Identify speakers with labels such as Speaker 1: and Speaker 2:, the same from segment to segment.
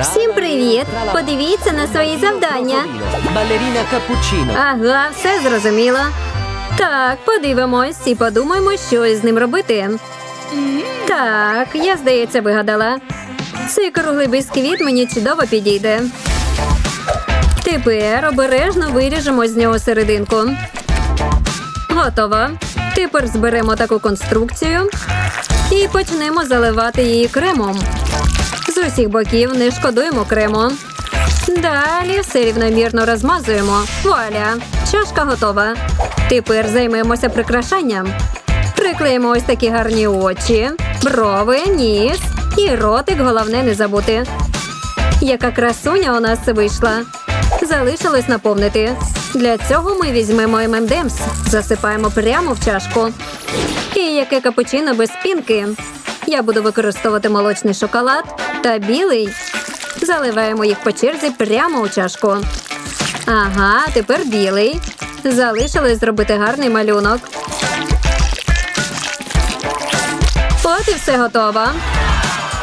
Speaker 1: Всім привіт! Подивіться на свої завдання.
Speaker 2: Балеріна капучино.
Speaker 1: Ага, все зрозуміло. Так, подивимось і подумаємо, що із ним робити. Так, я, здається, вигадала. Цей круглий бісквіт мені чудово підійде. Тепер обережно виріжемо з нього серединку. Готово. Тепер зберемо таку конструкцію і почнемо заливати її кремом. З усіх боків не шкодуємо крему. Далі все рівномірно розмазуємо. Вуаля! Чашка готова. Тепер займемося прикрашанням. Приклеїмо ось такі гарні очі, брови, ніс і ротик, головне не забути. Яка красуня у нас вийшла. Залишилось наповнити. Для цього ми візьмемо ММДМС, засипаємо прямо в чашку. І яке капучино без пінки. Я буду використовувати молочний шоколад та білий. Заливаємо їх по черзі прямо у чашку. Ага, тепер білий. Залишилось зробити гарний малюнок. От і все готово.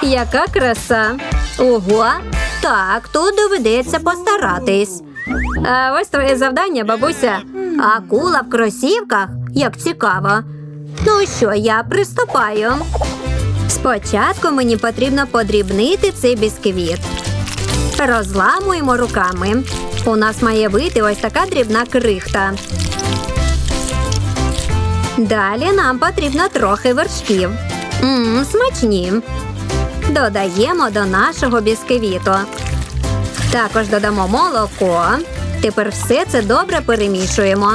Speaker 1: Яка краса. Ого. Так, тут доведеться постаратись. А ось твоє завдання, бабуся. Акула в кросівках? Як цікаво. Ну що, я приступаю. Спочатку мені потрібно подрібнити цей бісквіт. Розламуємо руками. У нас має вийти ось така дрібна крихта. Далі нам потрібно трохи вершків. Мм, смачні. Додаємо до нашого бісквіту. Також додамо молоко. Тепер все це добре перемішуємо.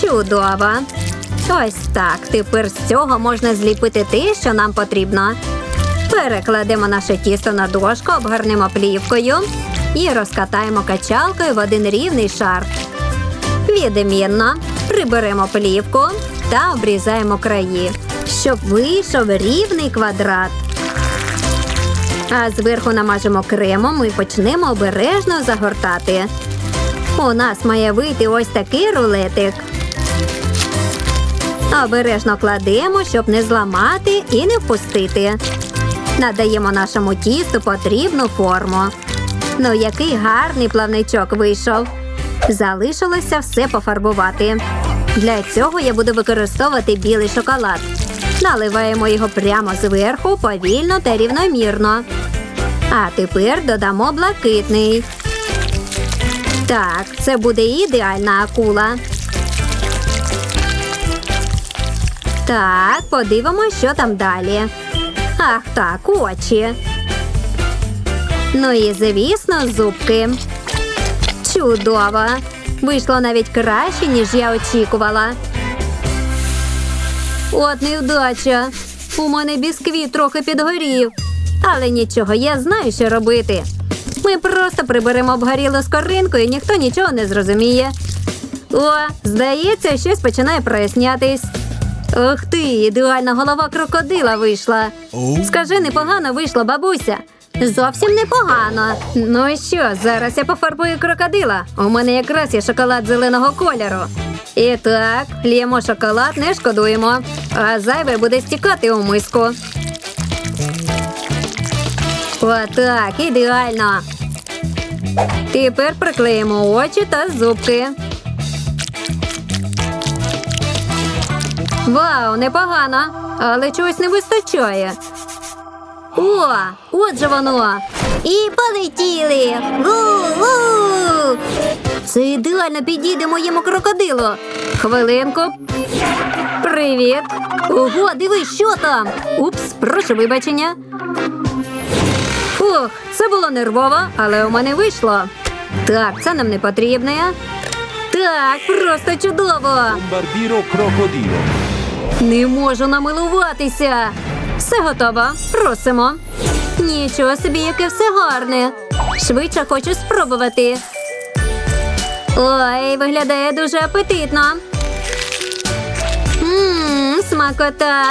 Speaker 1: Чудово. Ось так. Тепер з цього можна зліпити те, що нам потрібно. Перекладемо наше тісто на дошку, обгорнемо плівкою і розкатаємо качалкою в один рівний шар. Відмінно приберемо плівку та обрізаємо краї, щоб вийшов рівний квадрат. А зверху намажемо кремом і почнемо обережно загортати. У нас має вийти ось такий рулетик. Обережно кладемо, щоб не зламати і не впустити. Надаємо нашому тісту потрібну форму. Ну, який гарний плавничок вийшов. Залишилося все пофарбувати. Для цього я буду використовувати білий шоколад. Наливаємо його прямо зверху, повільно та рівномірно. А тепер додамо блакитний. Так, це буде ідеальна акула. Так, подивимось, що там далі. Ах так, очі. Ну і звісно, зубки. Чудово. Вийшло навіть краще, ніж я очікувала. От невдача. У мене бісквіт трохи підгорів. Але нічого, я знаю, що робити. Ми просто приберемо обгорілу скоринку і ніхто нічого не зрозуміє. О, здається, щось починає прояснятись. Ух ти, ідеальна голова крокодила вийшла. Скажи, непогано вийшло, бабуся. Зовсім непогано. Ну і що, зараз я пофарбую крокодила. У мене якраз є шоколад зеленого кольору. І так, лємо шоколад, не шкодуємо, а зайве буде стікати у миску. Отак, ідеально. Тепер приклеїмо очі та зубки. Вау, непогано, але чогось не вистачає. О, от же воно. І полетіли. Ву-ву! Це ідеально підійде моєму крокодилу. Хвилинку. Привіт. Ого, дивись, що там. Упс, прошу вибачення. Фух, це було нервово, але у мене вийшло. Так, це нам не потрібне. Так, просто чудово.
Speaker 2: Бомбардіро крокодило.
Speaker 1: Не можу намилуватися. Все готово. Просимо. Нічого собі, яке все гарне. Швидше хочу спробувати. Ой, виглядає дуже апетитно. Ммм, смакота.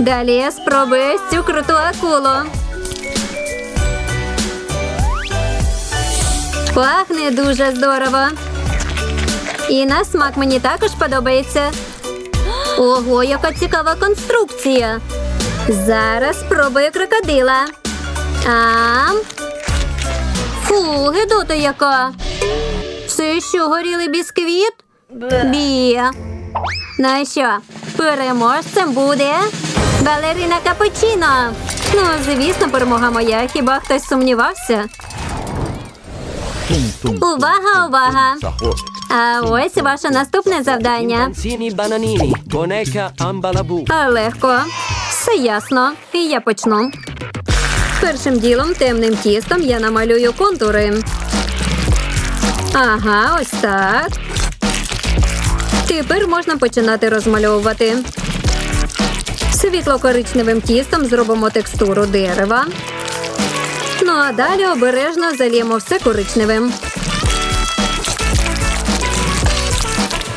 Speaker 1: Далі я спробую цю круту акулу. Пахне дуже здорово. І на смак мені також подобається. Ого, яка цікава конструкція. Зараз спробую крокодила. Ам. Фу, гидота яка. Це що, горілий бісквіт? Бі. Ну що, переможцем буде балерина Капучино. Ну, звісно, перемога моя. Хіба хтось сумнівався? Увага, увага! А ось ваше наступне завдання.
Speaker 2: Panzini bananini. Boneca ambalabù.
Speaker 1: А легко. Все ясно. І я почну. Першим ділом темним тістом я намалюю контури. Ага, ось так. Тепер можна починати розмальовувати. Світло-коричневим тістом зробимо текстуру дерева. Ну а далі обережно зальємо все коричневим.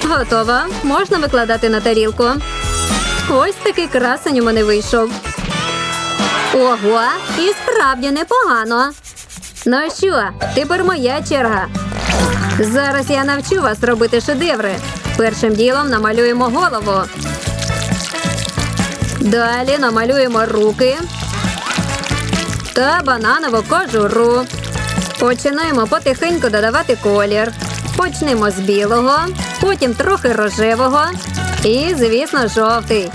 Speaker 1: Готово. Можна викладати на тарілку. Ось такий красень у мене вийшов. Ого, і справді непогано. Ну що, тепер моя черга. Зараз я навчу вас робити шедеври. Першим ділом намалюємо голову. Далі намалюємо руки та бананову кожуру. Починаємо потихеньку додавати колір. Почнемо з білого, потім трохи рожевого і, звісно, жовтий.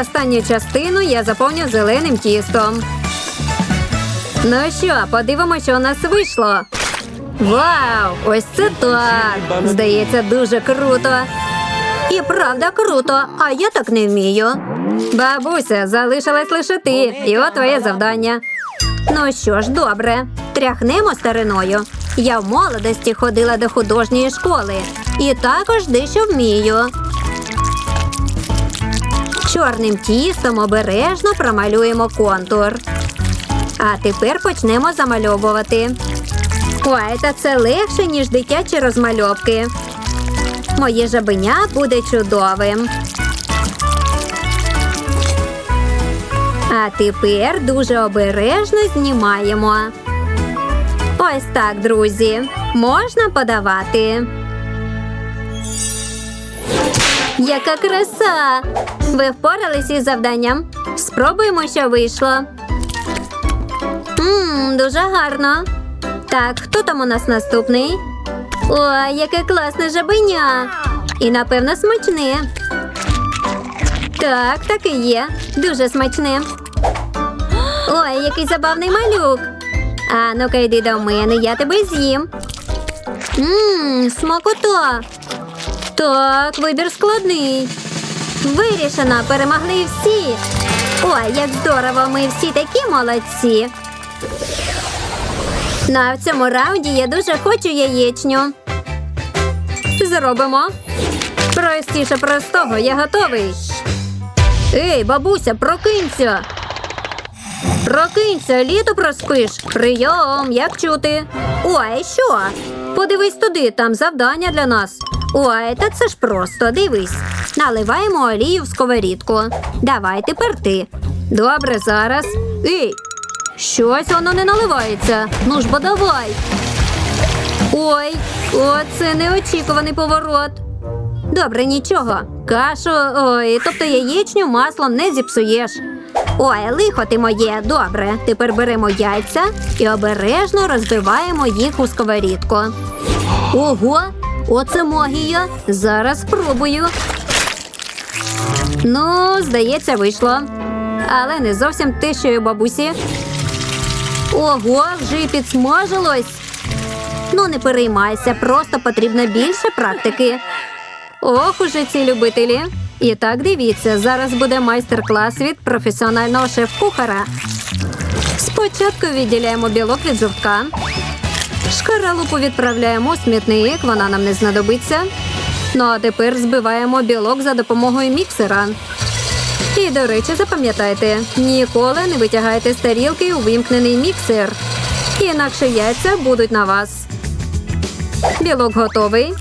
Speaker 1: Останню частину я заповню зеленим тістом. Ну що, подивимося, що у нас вийшло. Вау! Ось це так! Здається, дуже круто. І правда круто, а я так не вмію. Бабуся, залишилась лише ти, і от твоє завдання. Ну що ж, добре, тряхнемо стариною. Я в молодості ходила до художньої школи і також дещо вмію. Чорним тістом обережно промалюємо контур. А тепер почнемо замальовувати. Ой, та це легше, ніж дитячі розмальовки. Моє жабеня буде чудовим. А тепер дуже обережно знімаємо. Ось так, друзі. Можна подавати. Яка краса! Ви впорались із завданням. Спробуємо, що вийшло. Ммм, дуже гарно. Так, хто там у нас наступний? Ой, яке класне жабеня. І, напевно, смачне. Так, так і є. Дуже смачне. Ой, який забавний малюк. А ну-ка йди до мене, я тебе з'їм. Ммм, смакота. Так, вибір складний. Вирішено, перемогли всі. Ой, як здорово, ми всі такі молодці. Ну, в цьому раунді я дуже хочу яєчню. Зробимо. Простіше простого, я готовий. Ей, бабуся, прокинься. Прокинься, літо проспиш. Прийом, як чути. Ой, що? Подивись туди, там завдання для нас. Ой, та це ж просто, дивись. Наливаємо олію в сковорідку. Давай тепер ти. Добре, зараз. Ей, щось воно не наливається. Ну ж бо давай. Ой, оце неочікуваний поворот. Добре, нічого. Кашу, ой, тобто яєчню маслом не зіпсуєш. Ой, лихо ти моє. Добре. Тепер беремо яйця і обережно розбиваємо їх у сковорідку. Ого, оце магія. Зараз спробую. Ну, здається, вийшло. Але не зовсім те, бабусі. Ого, вже й підсмажилось. Ну, не переймайся, просто потрібно більше практики. Ох, уже ці любителі. І так дивіться, зараз буде майстер-клас від професіонального шеф-кухара. Спочатку відділяємо білок від жовтка. Шкаралупу відправляємо у смітник, вона нам не знадобиться. Ну а тепер збиваємо білок за допомогою міксера. І, до речі, запам'ятайте, ніколи не витягайте з тарілки увімкнений міксер. Інакше яйця будуть на вас. Білок готовий.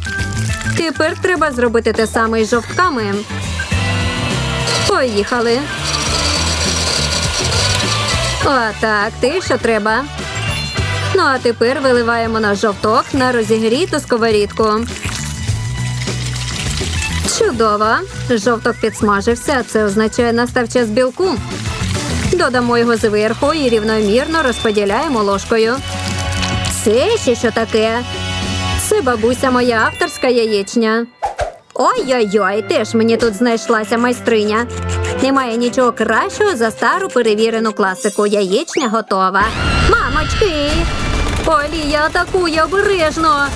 Speaker 1: Тепер треба зробити те саме із жовтками. Поїхали. Отак, те, що треба. Ну а тепер виливаємо наш жовток на розігріту сковорідку. Чудово. Жовток підсмажився, це означає настав час білку. Додамо його зверху і рівномірно розподіляємо ложкою. Це ще що таке? Це бабуся моя авторська яєчня. Ой-ой-ой, теж мені тут знайшлася майстриня. Немає нічого кращого за стару перевірену класику. Яєчня готова. Мамочки! Олія атакує обережно.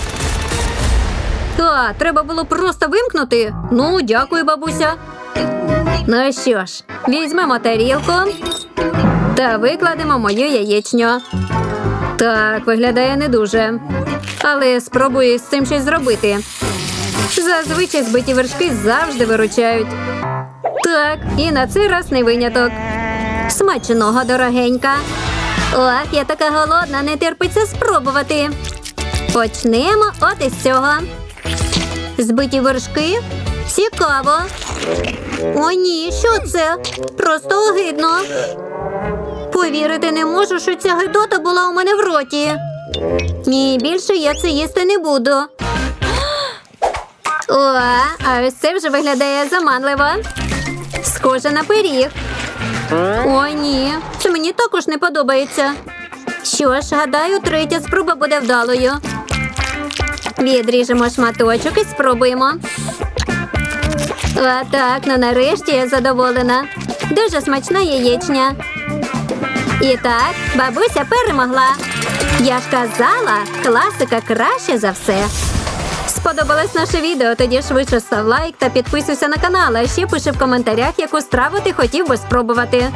Speaker 1: А, треба було просто вимкнути. Ну, дякую, бабуся. Ну що ж, візьмемо тарілку та викладемо мою яєчню. Так, виглядає не дуже. Але спробую з цим щось зробити. Зазвичай збиті вершки завжди виручають. Так, і на цей раз не виняток. Смачного, дорогенька. Ох, я така голодна, не терпиться спробувати. Почнемо от із цього. Збиті вершки? Цікаво. О, ні, що це? Просто огидно. Повірити не можу, що ця гидота була у мене в роті. Ні, більше я це їсти не буду. О, а ось це вже виглядає заманливо. Схоже на пиріг. О, ні, це мені також не подобається. Що ж, гадаю, третя спроба буде вдалою. Відріжемо шматочок і спробуємо. А так, ну нарешті я задоволена. Дуже смачна яєчня. І так, бабуся перемогла. Я ж казала, класика краще за все. Сподобалось наше відео? Тоді швидше став лайк та підписуйся на канал. А ще пиши в коментарях, яку страву ти хотів би спробувати.